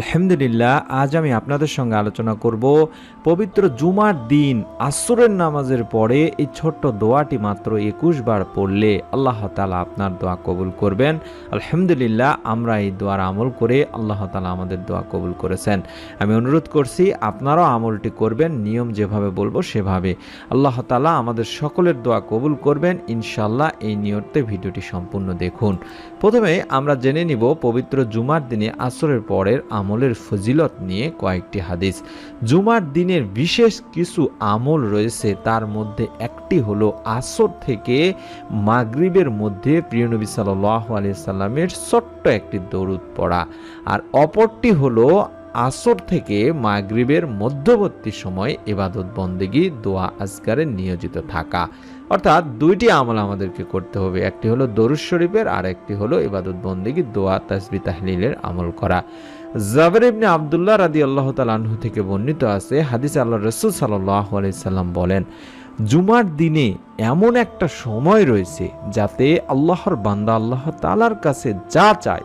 আলহামদুলিল্লাহ, আজ আমি আপনাদের সঙ্গে আলোচনা করব পবিত্র জুমার দিন, আসরের নামাজের পরে এই ছোট্ট দোয়াটি মাত্র একুশ বার পড়লে আল্লাহ তালা আপনার দোয়া কবুল করবেন। আলহামদুলিল্লাহ, আমরা এই দোয়ার আমল করে আল্লাহ তালা আমাদের দোয়া কবুল করেছেন। আমি অনুরোধ করছি, আপনারাও আমলটি করবেন, নিয়ম যেভাবে বলব সেভাবে। আল্লাহ তালা আমাদের সকলের দোয়া কবুল করবেন ইনশাল্লাহ এই নিয়তে ভিডিওটি সম্পূর্ণ দেখুন। প্রথমে আমরা জেনে নিব পবিত্র জুমার দিনে আসরের পরের আমলের ফজিলত নিয়ে কয়েকটি হাদিস। জুমার দিনের বিশেষ কিছু আমল রয়েছে, তার মধ্যে একটি হলো আসর থেকে মাগরিবের মধ্যে প্রিয় নবী সাল্লাহ সাল্লামের ছোট্ট একটি দরুদ পড়া। আর অপরটি হলো আসর থেকে মাগরিবের মধ্যবর্তী সময় এবাদত বন্দেগী, দোয়া আজকারে নিয়োজিত থাকা। অর্থাৎ দুইটি আমল আমাদেরকে করতে হবে, একটি হলো দরুদ শরীফের আর একটি হলো এবাদত বন্দেগী, দোয়া, তাসবি, তাহলিলের আমল করা। জাবের ইবনে আবদুল্লাহ রাদি আল্লাহ তালাহু থেকে বর্ণিত আছে, হাদিস আল্লাহ রসুল সাল্লাহ আলাইসাল্লাম বলেন, জুমার দিনে এমন একটা সময় রয়েছে যাতে আল্লাহর বান্দা আল্লাহ তালার কাছে যা চায়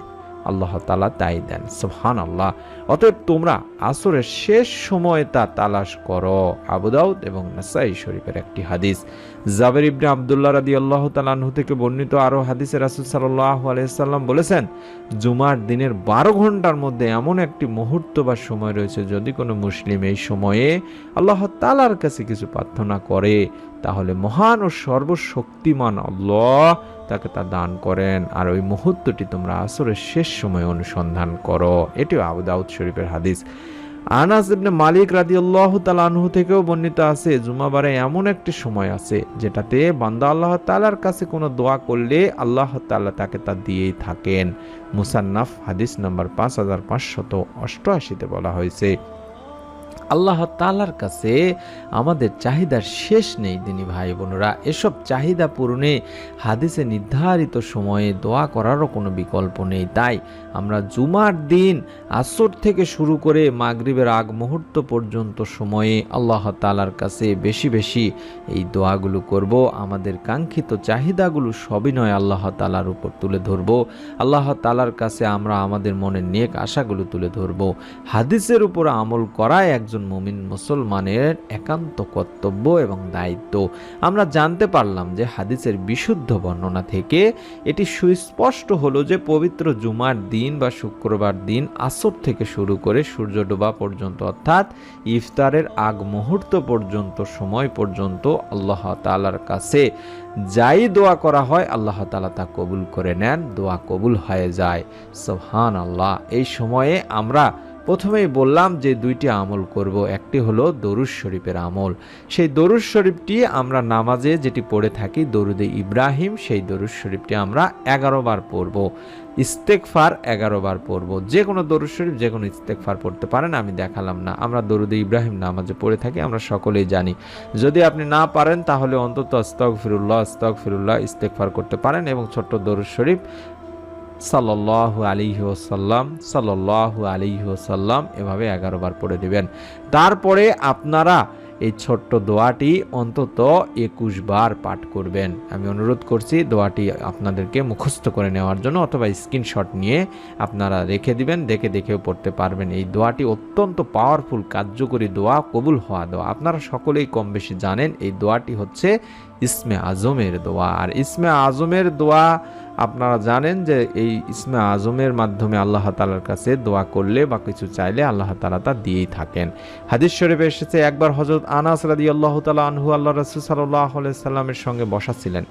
আল্লাহ তালা তাই দেন সুবহান আল্লাহ অতএব তোমরা আসরের শেষ সময়ে তা তালাশ করো আবুদাউদ এবং নাসাই শরীফের একটি হাদিস। জাবের ইবনে আবদুল্লাহ রাদি আল্লাহ তালাহু থেকে বর্ণিত আরও হাদিসের রাসুল সাল্লাহ আলাইসাল্লাম বলেছেন, জুমার দিনের বারো ঘণ্টার মধ্যে এমন একটি মুহূর্ত বা সময় রয়েছে যদি কোনো মুসলিম এই সময়ে আল্লাহ তালার কাছে কিছু প্রার্থনা করে। তাহলে মহান ও সর্বশক্তিমান আল্লাহ তাকে তা দান করেন। আর ওই মুহূর্তটি তোমরা আসরের শেষ সময় অনুসন্ধান করো। এটিও আবু দাউদ শরীফের হাদিস। আনাস ইবনে মালিক রাদিয়াল্লাহু তাআলা আনহু থেকেও বর্ণিত আছে, জুমাবারে এমন একটি সময় আছে যেটাতে বান্দা আল্লাহ তাআলার কাছে কোনো দোয়া করলে আল্লাহ তাআলা তাকে তা দিয়েই থাকেন। মুসান্নাফ হাদিস নাম্বার পাঁচ হাজার পাঁচশত অষ্টআশিতে বলা হয়েছে। আল্লাহ তালার কাছে আমাদের চাহিদার শেষ নেই, দিনী ভাই বোনেরা। এসব চাহিদা পূরণে হাদিসে নির্ধারিত সময়ে দোয়া করারও কোনো বিকল্প নেই। তাই আমরা জুমার দিন, আসর থেকে শুরু করে মাগরিবের আগ মুহূর্ত পর্যন্ত সময়ে আল্লাহ তালার কাছে বেশি বেশি এই দোয়াগুলো করব। আমাদের কাঙ্ক্ষিত চাহিদাগুলো সবই নয় আল্লাহ তালার উপর তুলে ধরব। আল্লাহ তালার কাছে আমরা আমাদের মনের নেক আশাগুলো তুলে ধরব। হাদিসের উপর আমল করায় একজন একজন মুমিন মুসলমানের একান্ত কর্তব্য এবং দায়িত্ব। আমরা জানতে পারলাম যে হাদিসের বিশুদ্ধ বর্ণনা থেকে এটি সুস্পষ্ট হলো যে পবিত্র জুমার দিন বা শুক্রবার দিন আসর থেকে শুরু করে সূর্য ডোবা পর্যন্ত অর্থাৎ ইফতারের আগ মুহূর্ত পর্যন্ত, সময় পর্যন্ত আল্লাহ তালার কাছে যাই দোয়া করা হয়, আল্লাহ তালা তা কবুল করে নেন, দোয়া কবুল হয়ে যায়। সোহান আল্লাহ এই সময়ে আমরা প্রথমেই বললাম যে দুইটি আমল করব, একটি হলো দরুদ শরীফের আমল। সেই দরুদ শরীফটি আমরা নামাজে যেটি পড়ে থাকি, দরুদে ইব্রাহিম, সেই দরুদ শরীফটি আমরা এগারো বার পড়ব। ইস্তেকফার এগারো বার পড়ব। যে কোনো দরুদ শরীফ, যে কোনো ইস্তেকফার পড়তে পারেন, আমি দেখালাম না। আমরা দরুদে ইব্রাহিম নামাজে পড়ে থাকি, আমরা সকলেই জানি। যদি আপনি না পারেন, তাহলে অন্তত আস্তক ফিরুল্লাহ আস্তক ফিরুল্লাহ ইস্তেকফার করতে পারেন এবং ছোট্ট দরুদ শরীফ সাল্লাহু আলিহি ওসাল্লাম সাল্লাহু আলিহি ওসাল্লাম এভাবে এগারো বার পড়ে দেবেন। তারপরে আপনারা এই ছোট্ট দোয়াটি অন্তত একুশ বার পাঠ করবেন। আমি অনুরোধ করছি দোয়াটি আপনাদেরকে মুখস্থ করে নেওয়ার জন্য অথবা স্ক্রিনশট নিয়ে আপনারা রেখে দিবেন, দেখে দেখেও পড়তে পারবেন। এই দোয়াটি অত্যন্ত পাওয়ারফুল, কার্যকরী দোয়া, কবুল হওয়া দোয়া। আপনারা সকলেই কম বেশি জানেন, এই দোয়াটি হচ্ছে ইসমে আজমের দোয়া। আর ইসমে আজমের দোয়া আপনারা জানেন যে এই ইসমে আজমের মাধ্যমে আল্লাহ তালার কাছে দোয়া করলে বা কিছু চাইলে আল্লাহ তালা তা দিয়েই থাকেন। হাদিস শরীফে এসেছে, একবার হজরত আনাস রাদি আল্লাহ তালা আনহু আল্লাহ রসুল সাল্লাহ সাল্লামের সঙ্গে বসাছিলেন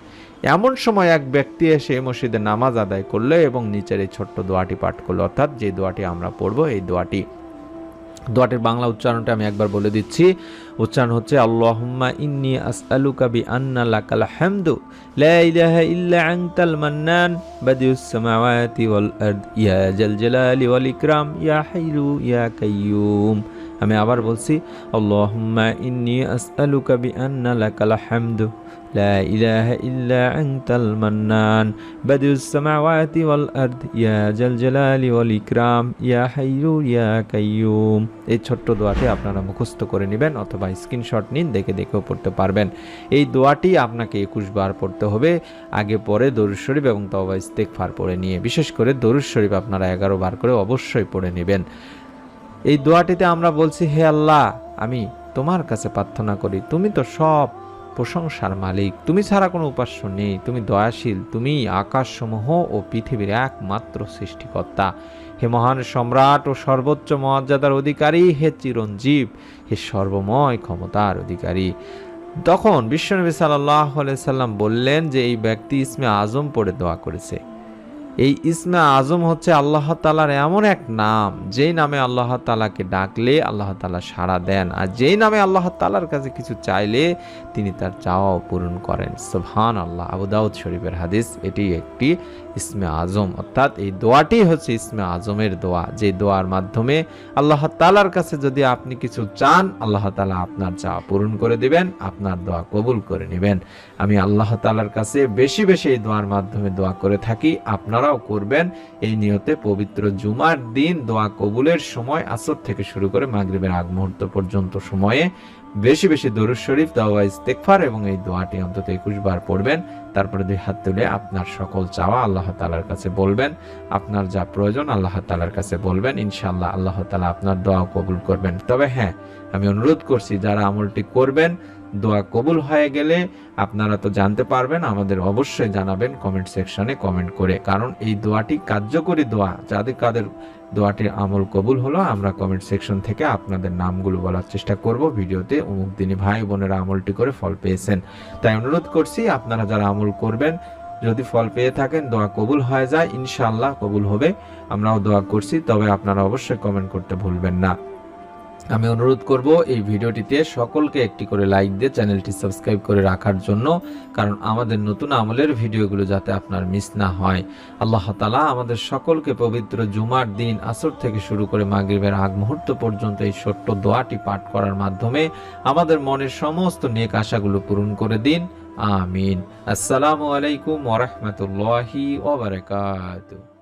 এমন সময় এক ব্যক্তি এসে মসজিদে নামাজ আদায় করল এবং নিচের এই ছোট্ট দোয়াটি পাঠ করল। অর্থাৎ যে দোয়াটি আমরা পড়ব, এই দোয়াটি দোয়াটির বাংলা উচ্চারণটা আমি একবার বলে দিচ্ছি। উচ্চারণ হচ্ছে, আল্লাহুম্মা ইন্নি আসআলুকা বি আন্না হামদু, লা ইলাহা ইল্লা আনতাল মান্নান, বাদিউস সামাওয়াতি ওয়াল আরদ, ইয়া ওয়াল ইকরাম, ইয়া হাইয়ু, ইয়া আমি আবার বলছি মান্নান ইয়া জাল ইয়া কাইয়ুম। এই ছোট্ট দোয়াটি আপনারা মুখস্থ করে নেবেন অথবা স্ক্রিনশট নিন, দেখে দেখেও পড়তে পারবেন। এই দোয়াটি আপনাকে একুশ বার পড়তে হবে। আগে পরে দরুদ শরীফ এবং তবা ইস্তেকফার পড়ে নিয়ে, বিশেষ করে দরুদ শরীফ আপনারা এগারো বার করে অবশ্যই পড়ে নেবেন। এই দোয়াটিতে আমরা বলছি, হে আল্লাহ, আমি তোমার কাছে প্রার্থনা করি। তুমি তো সব প্রশংসার মালিক। তুমি ছাড়া কোনো উপাস্য নেই। তুমি দয়াশীল। তুমি আকাশসমূহ ও পৃথিবীর একমাত্র সৃষ্টিকর্তা। হে মহান সম্রাট ও সর্বোচ্চ মর্যাদার অধিকারী, হে চিরঞ্জীব, হে সর্বময় ক্ষমতার অধিকারী। তখন বিশ্বনবী সাল্লাহ সাল্লাম বললেন যে, এই ব্যক্তি ইসমে আজম পড়ে দোয়া করেছে। এই ইসমে আজম হচ্ছে আল্লাহ তালার এমন এক নাম, যেই নামে আল্লাহ তালাকে ডাকলে আল্লাহ তালা সাড়া দেন আর যেই নামে আল্লাহ তালার কাছে কিছু চাইলে তিনি তার চাওয়াও পূরণ করেন। সোহান আল্লাহ আবু দাউদ শরীফের হাদিস, এটি একটি ইসমে আজম। অর্থাৎ এই দোয়াটি হচ্ছে ইসমে আজমের দোয়া। যে দোয়ার মাধ্যমে আল্লাহ তালার কাছে যদি আপনি কিছু চান, আল্লাহ তালা আপনার চাওয়া পূরণ করে দিবেন, আপনার দোয়া কবুল করে নেবেন। আমি আল্লাহ তালার কাছে বেশি বেশি এই দোয়ার মাধ্যমে দোয়া করে থাকি। আপনারাও করবেন। এই নিয়তে পবিত্র জুমার দিন দোয়া কবুলের সময় আসর থেকে শুরু করে মাগরিবের আগ মুহূর্ত পর্যন্ত সময়ে বেশি বেশি দরুদ শরীফ, দাওয়া ইস্তেকফার এবং এই দোয়াটি অন্তত একুশ বার পড়বেন। তারপরে দুই হাত তুলে আপনার সকল চাওয়া আল্লাহ তালার কাছে বলবেন। আপনার যা প্রয়োজন আল্লাহ তালার কাছে বলবেন। ইনশাআল্লাহ আল্লাহ তালা আপনার দোয়া কবুল করবেন। তবে হ্যাঁ আমি অনুরোধ করছি, যারা আমলটি করবেন দোয়া কবুল হয়ে গেলে আপনারা তো জানতে পারবেন, আমাদের অবশ্যই জানাবেন কমেন্ট সেকশনে কমেন্ট করে। কারণ এই দোয়াটি কার্যকরী দোয়া, যাদের কাদের দোয়াটির আমল কবুল হলো, আমরা কমেন্ট সেকশন থেকে আপনাদের নামগুলো বলার চেষ্টা করব। ভিডিওতে অমুক দিনই ভাই বোনেরা আমলটি করে ফল পেয়েছেন। তাই অনুরোধ করছি, আপনারা যারা আমল করবেন, যদি ফল পেয়ে থাকেন, দোয়া কবুল হয়ে যায়, ইনশাআল্লাহ কবুল হবে। আমরাও দোয়া করছি, তবে আপনারা অবশ্যই কমেন্ট করতে ভুলবেন না। আমি অনুরোধ করব এই ভিডিওটিতে সকলকে একটি করে লাইক দিয়ে চ্যানেলটি সাবস্ক্রাইব করে রাখার জন্য, কারণ আমাদের নতুন আমলের ভিডিওগুলো যাতে আপনার মিস না হয়। আল্লাহ তালা আমাদের সকলকে পবিত্র জুমার দিন, আসর থেকে শুরু করে মাগরিবের আগ মুহূর্ত পর্যন্ত এই ছোট্ট দোয়াটি পাঠ করার মাধ্যমে আমাদের মনের সমস্ত নেক আশাগুলো পূরণ করে দিন। আমিন। আসসালামু আলাইকুম ওরহমতুল্লাহি ওবরাকাতুহ